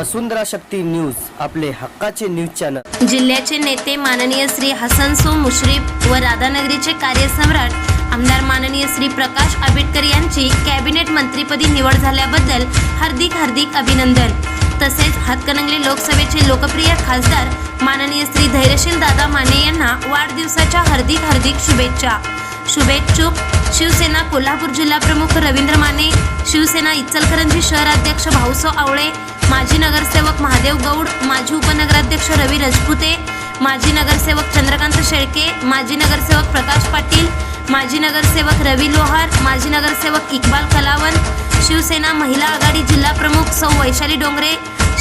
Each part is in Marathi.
वसुंधरा शक्ती न्यूज आपले हक्काचे न्यूज चॅनल. जिल्ह्याचे नेते माननीय श्री हसन सो मुश्रीफ व राधानगरीचे कार्यसम्राट आमदार माननीय श्री प्रकाश आंबेडकर यांची कॅबिनेट मंत्रीपदी निवड झाल्याबद्दल हार्दिक हार्दिक अभिनंदन. तसेच हातकणंगले लोकसभेचे लोकप्रिय खासदार माननीय श्री धैर्यशील दादा माने यांना वाढदिवसाच्या हार्दिक हार्दिक शुभेच्छा. शुभेच्छुक. शिवसेना कोल्हापूर जिल्हा प्रमुख रवींद्र माने शिवसेना इचलकरंजी शहराध्यक्ष भाऊसो आवळे माजी नगरसेवक महादेव गौड माजी उपनगराध्यक्ष रवी रजपुते माजी नगरसेवक चंद्रकांत शेळके माजी नगरसेवक प्रकाश पाटील माजी नगरसेवक रवी लोहार माजी नगरसेवक इक्बाल कलावन शिवसेना महिला आघाडी जिल्हा प्रमुख सौ वैशाली डोंगरे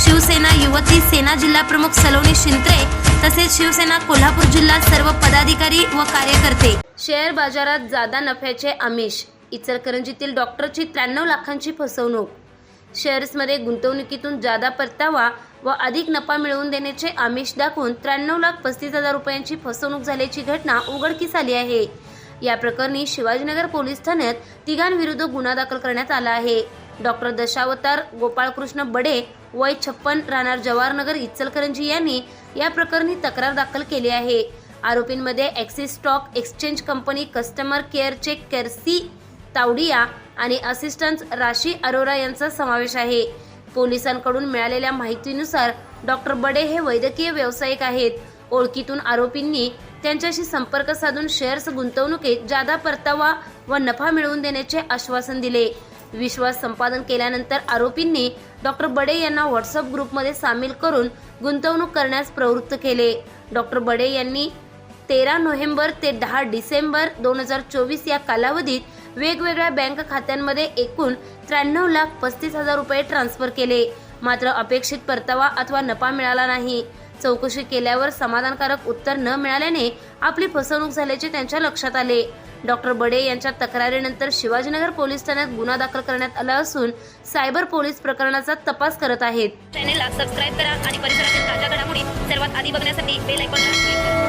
शिवसेना युवती सेना जिल्हा प्रमुख सलोनी शिंत्रे तसेच शिवसेना कोल्हापूर जिल्हा सर्व पदाधिकारी व कार्यकर्ते. शेअर बाजारात जादा नफ्याचे आमिष. इचलकरंजीतील डॉक्टरची त्र्याण्णव लाखांची फसवणूक. शेअर्समध्ये गुंतवणुकीतून जादा परतावा व अधिक नफा मिळवून देण्याचे आमिष दाखवून त्र्याण्णव लाख पस्तीस हजार रुपयांची फसवणूक झाल्याची घटना उघडकीस आली आहे. या प्रकरणी शिवाजीनगर पोलीस ठाण्यात तिघांविरुद्ध गुन्हा दाखल करण्यात आला आहे. डॉक्टर दशावतार गोपाळकृष्ण बडे वय छप्पन राहणार जवाहरनगर इचलकरंजी यांनी या प्रकरणी तक्रार दाखल केली आहे. आरोपींमध्ये Axis stock exchange company customer केअरचे Kersi Tavadia आणि असिस्टंट राशी अरोरा यांचा समावेश आहे. पोलिसांकडून मिळालेल्या माहितीनुसार डॉक्टर बडे हे वैद्यकीय व्यावसायिक आहेत. ओळखीतून आरोपींनी त्यांच्याशी संपर्क साधून शेअर्स गुंतवणुकीत जादा परतावा व नफा मिळवून देण्याचे आश्वासन दिले. विश्वास संपादन केल्यानंतर आरोपींनी डॉक्टर बडे यांना व्हॉट्सअप ग्रुपमध्ये सामील करून गुंतवणूक करण्यास प्रवृत्त केले. डॉक्टर बडे यांनी तेरा नोव्हेंबर ते दहा डिसेंबर दोन हजार चोवीस या कालावधीत वेगवेगळ्या बँक खात्यांमध्ये एकूण त्र्याण्णव लाख पस्तीस हजार रुपये ट्रान्स्फर केले. मात्र अपेक्षित परतावा अथवा नफा मिळाला नाही. चौकशी केल्यावर समाधानकारक उत्तर न मिळाल्याने आपली फसवणूक झाल्याचे त्यांच्या लक्षात आले. डॉक्टर बडे यांच्या तक्रारीनंतर शिवाजीनगर पोलीस ठाण्यात गुन्हा दाखल करण्यात आला असून सायबर पोलीस प्रकरणाचा तपास करत आहेत. चॅनेलला सबस्क्राईब करा आणि परिसरातील ताज्या घडामोडी सर्वात आधी बघण्यासाठी बेल आयकॉन